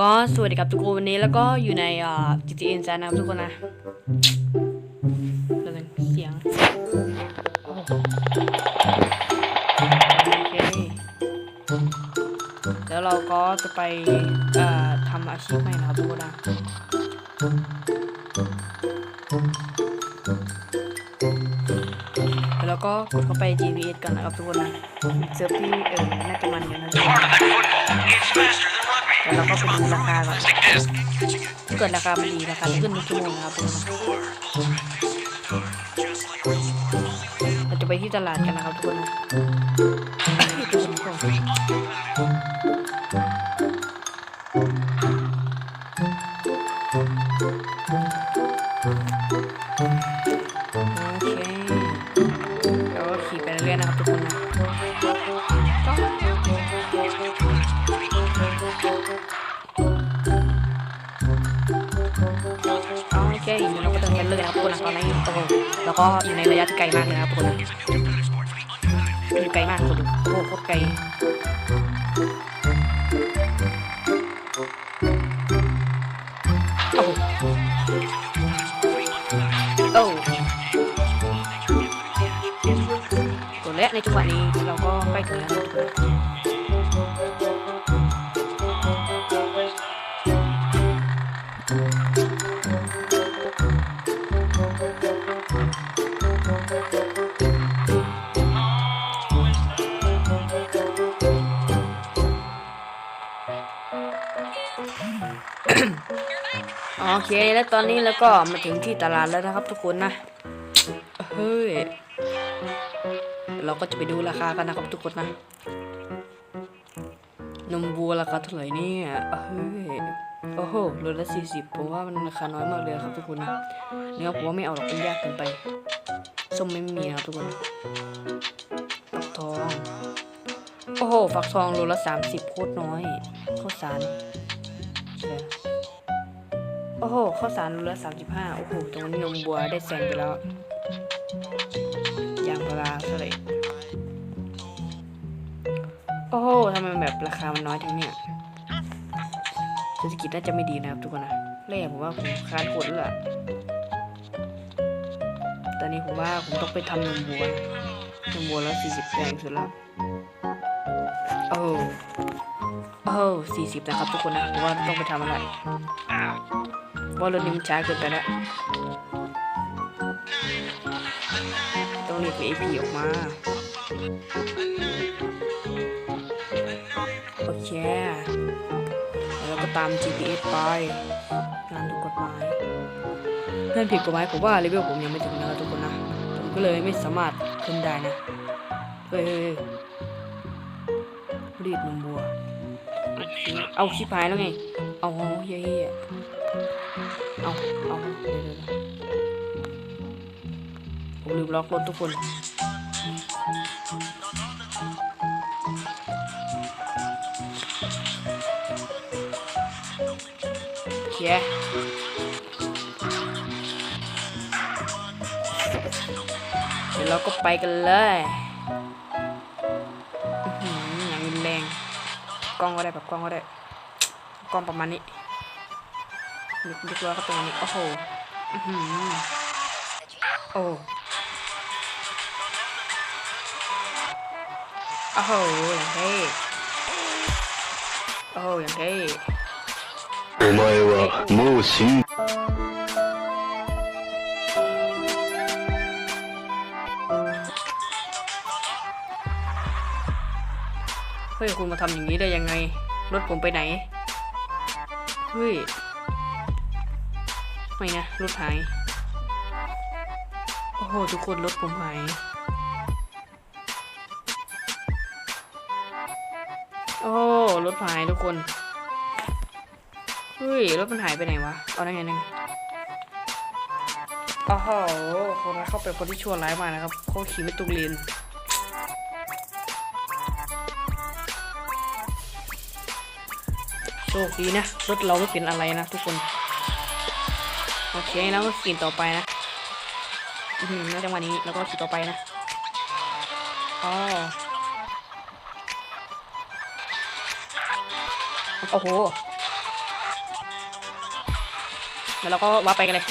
ก็สวัสดีครับทุกคนวันนี้แล้วก็อยู่ในอ่า GTA i n s a n นะครับทุกคนนะเดี๋ยวนเสียงโอเคแล้วเราก็จะไปอ่อทำอาชีพใหม่นะครับทุกคนนะแล้วก็กดเข้าไป GPS กันนะครับทุกคนนะเซิร์ฟที่เออน่าจะมันอยู่นะ แล้วเราก็ไปดูราคาก่อนถ้าเกิดราคามันดีราคาจะขึ้นทุกชั่วโมงนะครับทุกคนเราจะไปที่ตลาดกันนะครับทุกคน แล้วก็อยู่ในระยะที่ไกลมากเลยนะครับทุกคนนะอยู่ไกลมากคนดูโอ้โหโคตรไกลโอ้โหโอ้ตัวและในจังหวะนี้เราก็ใกล้ถึงแล้ว โอเค แล้วตอนนี้เราก็มาถึงที่ตลาดแล้วนะครับทุกคนนะ เฮ้ย เราก็จะไปดูราคากันนะครับทุกคนนะ นมวัวราคาเท่าไหร่เนี่ย เฮ้ย โอ้โหโลละสี่สิบผมว่ามันราคาน้อยมากเลยครับทุกคนนะ เนื้อผมว่าไม่เอาหรอกมันยากเกินไป ส้มไม่มีนะครับทุกคนฟักทอง โอ้โห ฟักทองโลละสามสิบโคตรน้อยข้าวสารเชียโอ้โหข้าวสารโลละสามสิบห้าโอ้โห ตรงนี้นมบัวได้แซงไปแล้วยางพาราเท่าไหร่โอ้โหทำไมแบบราคามันน้อยจังเนี่ยเศรษฐกิจน่าจะไม่ดีนะครับทุกคนนะแรกผมว่าผมคาดโคตรแล้วล่ะตอนนี้ผมว่าผมต้องไปทำนมบัวนมบัวแล้วสี่สิบแพงสุดล้วโอ้โหโอ้โหสี่สิบนะครับทุกคนนะผมว่าต้องไปทำอะไรว่ารถนี้มันช้าเกินไปแล้ว ต้องเรียก AP ออกมา โอเค แล้วก็ตาม GPS ไปงานถูกกฎหมายนั่นผิดกฎหมายผมว่าเลเวลผมยังไม่ถึงนะครับทุกคนนะ ผมก็เลยไม่สามารถขึ้นได้นะ เฮ้ยเฮ้ยเฮ้ยรีดนมบัว เอาชิบหายแล้วไง เอาเฮ้ย เอาเอาเดี๋ยวเดี๋ยวเดี๋ยวผมลืมล็อกรถทุกคนโอเคเดี๋ยวเราก็ไปกันเลยอื้อหืออย่างรุนแรงกล้องก็ได้แบบกล้องก็ได้กล้องประมาณนี้ นึกนึกว่าก็ตรงนี้ โอ้โห อื้อหือโอ้ โอ้โหอย่างเท่โอ้โหอย่างเท่ お前はもう死ん เฮ้ย คุณมาทำอย่างนี้ได้ยังไง รถผมไปไหน เฮ้ย ไม่นะรถหาย โอ้โห ทุกคนรถผมหายโอ้รถหายทุกคน เฮ้ย รถมันหายไปไหนวะ เอาได้ไงนึงโอ้โหคนนั้นเข้าเป็นคนที่ชั่วร้ายมากนะครับเขาขี่ไม่ตรงเลนโชคดีนะ รถเราไม่เป็นอะไรนะทุกคน โอเคแล้วก็กินต่อไปนะอืมจังหวะนี้แล้วก็สกินต่อไปนะอ๋อโอ้โหแล้วเราก็วับไปกันเลย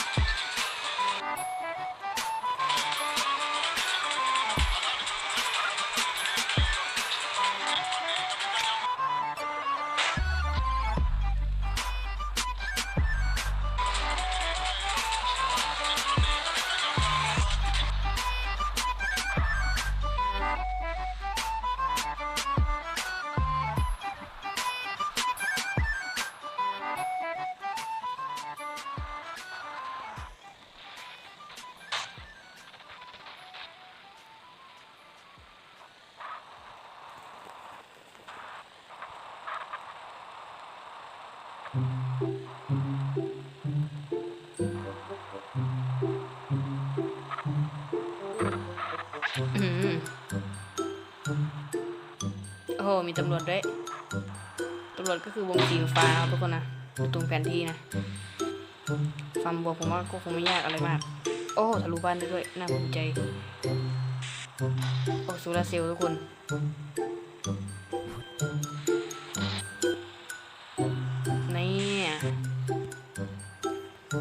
มีตำรวจด้วยตำรวจก็คือวงสีฟ้าทุกคนนะอยู่ตรงแผนที่นะฟาร์มบัวผมว่าก็คงไม่ยากอะไรมาก โอ้ทะลุบ้านได้ด้วยน่าภูมิใจโอ้โซลาเซลทุกคนนี่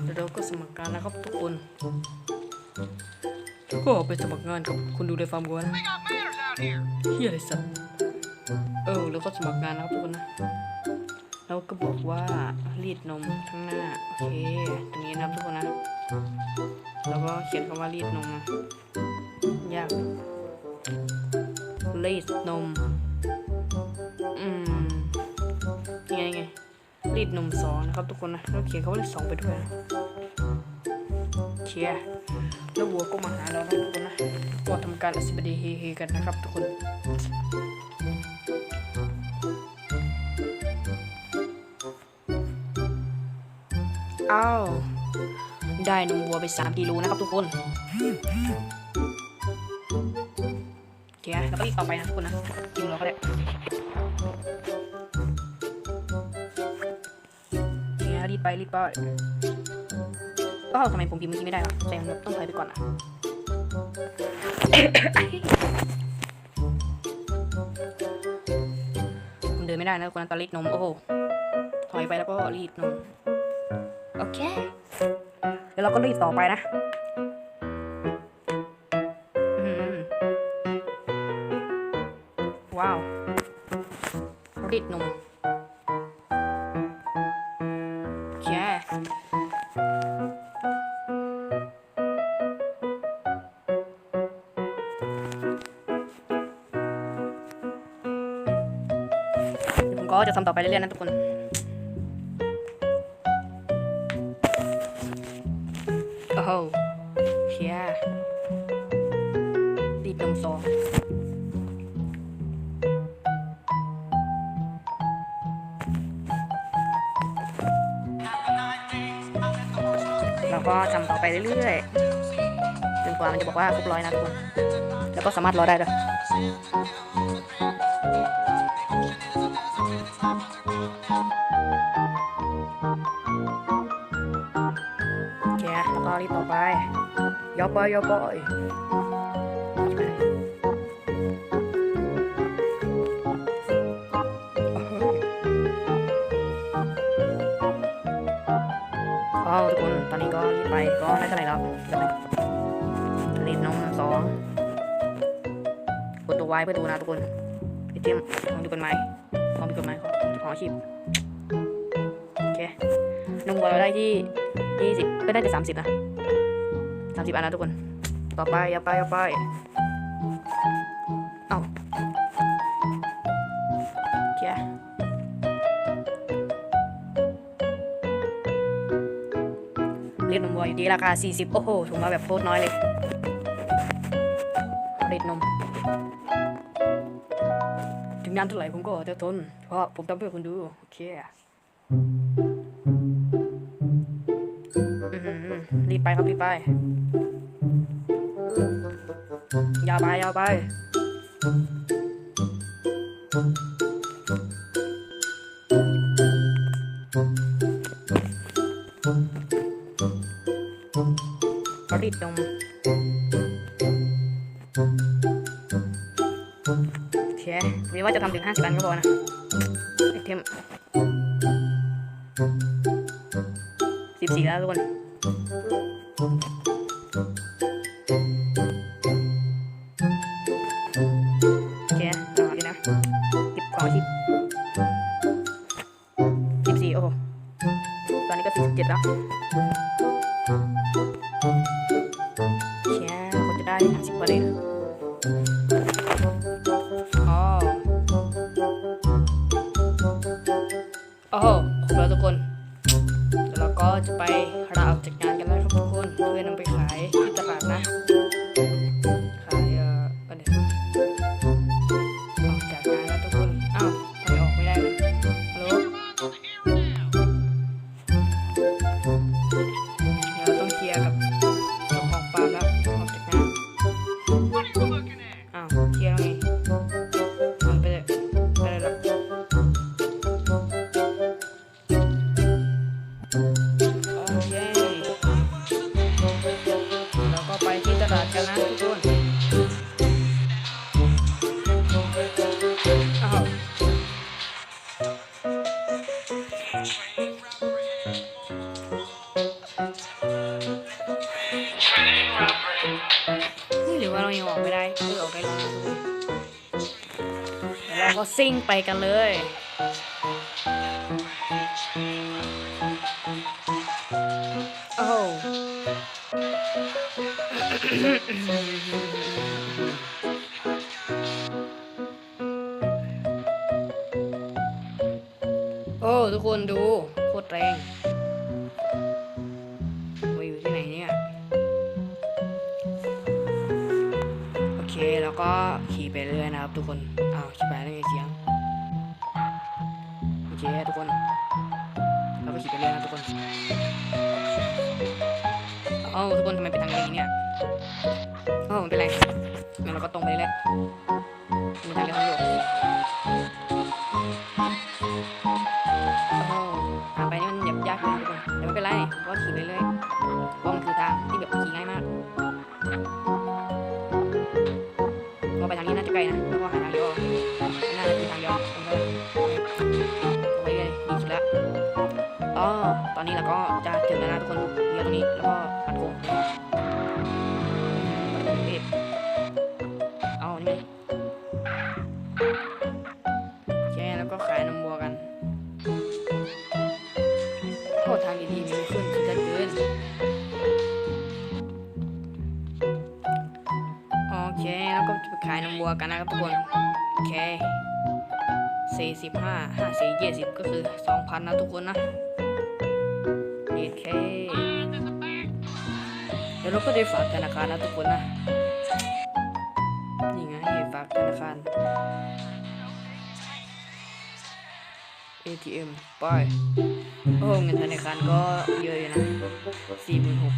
เดี๋ยวเราก็สมัครงานนะครับทุกคนก็ไปสมัครงานกับคนดูในฟาร์มวัวนะเฮียอะไรสัตว์ เออแล้วก็สมัครงานนะครับทุกคนนะแล้วก็บอกว่ารีดนมข้างหน้าโอเคตรงนี้นะครับทุกคนนะแล้วก็เขียนคำว่ารีดนมนะยากรีดนมอืมยังไงยังไงรีดนมสองนะครับทุกคนนะแล้วเขียนคำว่ารีดสองไปด้วยนะเชียร์แล้ววัวก็มาหาเรานะทุกคนนะก็ทำการอสิบดีเฮกันนะครับทุกคน อ้าวได้นมวัวไป 3กิโลนะครับทุกคนโอเคนะแล้วก็รีบต่อไปนะทุกคนนะกินเราก็ได้เนี่ยรีบไปรีบไปอ้าทำไมผมพิมพ์เมื่อกี้ไม่ได้วะแต่ยังต้องถอยไปก่อนอะผมเดินไม่ได้นะทุกคนตอนรีดนม โอ้โหถอยไปแล้วก็รีดนม โอเค เดี๋ยวเราก็รีดต่อไปนะว้าวรีดนมโอเคเดี๋ยวผมก็จะทำต่อไปเรื่อยๆนะทุกคน ก็ทำต่อไปเรื่อยๆจนกว่ามันจะบอกว่าครบร้อยนะทุกคนแล้วก็สามารถรอได้ด้วยโอเคแล้วก็รีบต่อไปยอปอยอปอย ก็รีบไปก็ไม่เท่าไหร่แล้วเดี๋ยวไปรีดนมสองกดตัวไว้เพื่อดูนะทุกคนไอเทมของดูกฎหมายของดูกฎหมขอของอาชีพโอเคนมวัวเราได้ที่ยี่สิบก็ได้แต่สามสิบนะสามสิบอันนะทุกคน ต่อไปอย่าไปอย่าไป เรียนมวัวอยู่ที่ราคา 40 โอ้โหถุงมาแบบโคตรน้อยเลยเรียนม ถึงงานเท่าไหร่ผมก็จะทน เพราะผมทำเพื่อคุณดู โอเคอื้อหือรีบไปครับรีบไปยาวไปยาวไป โอเคมีว่าจะทำถึงห้าสิบอันก็พอนะไอเทมสิบสี่แล้วทุกคน ซิ่งไปกันเลย โอ้โอ้ ทุกคนดู โคตรแรง นะครับทุกคนอ้าวชิบายแล้วไงเสียงโอเคทุกคนเราก็ขี่ไปเรื่อยนะทุกคนเอ้าทุกคนทำไมเป็นทางนี้เนี่ยเอ้าไม่เป็นไรงั้นเราก็ตรงไปเลย จะถึงแล้วนะทุกคนเลี้ยวตรงนี้แล้วก็อัดโค้งรีบเอานี่ไหมโอเคแล้วก็ขายนมวัวกันโทษทางดีๆมีขึ้นจะเกินโอเคแล้วก็จะไปขายนมวัวกันนะครับทุกคนโอเคสี่สิบห้าห้าสี่ยี่สิบก็คือสองพันนะทุกคนนะ โอเคเดี๋ยวเราก็ได้ฝากธนาคารนะทุกคนนะ นี่ไงฝากธนาคาร ATM ไปโอ้เงินธนาคารก็เยอะอยู่นะสี่หมื่นหก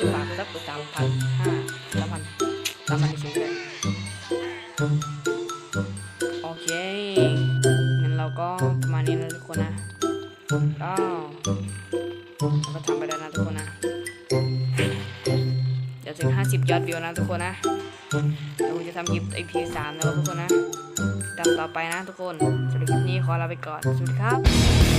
จะฝากสักสามพันห้าสามพันสามพันเฉยเลยโอเคงั้นเราก็ประมาณนี้นะทุกคนนะ ก็เราทำไปแล้วนะทุกคนนะ เดี๋ยวถึง 50 ยอดวิวนะทุกคนนะเดี๋ยวผมจะทำคลิป EP 3นะครับทุกคนนะตามต่อไปนะทุกคนสำหรับคลิปนี้ขอลาไปก่อน สวัสดีครับ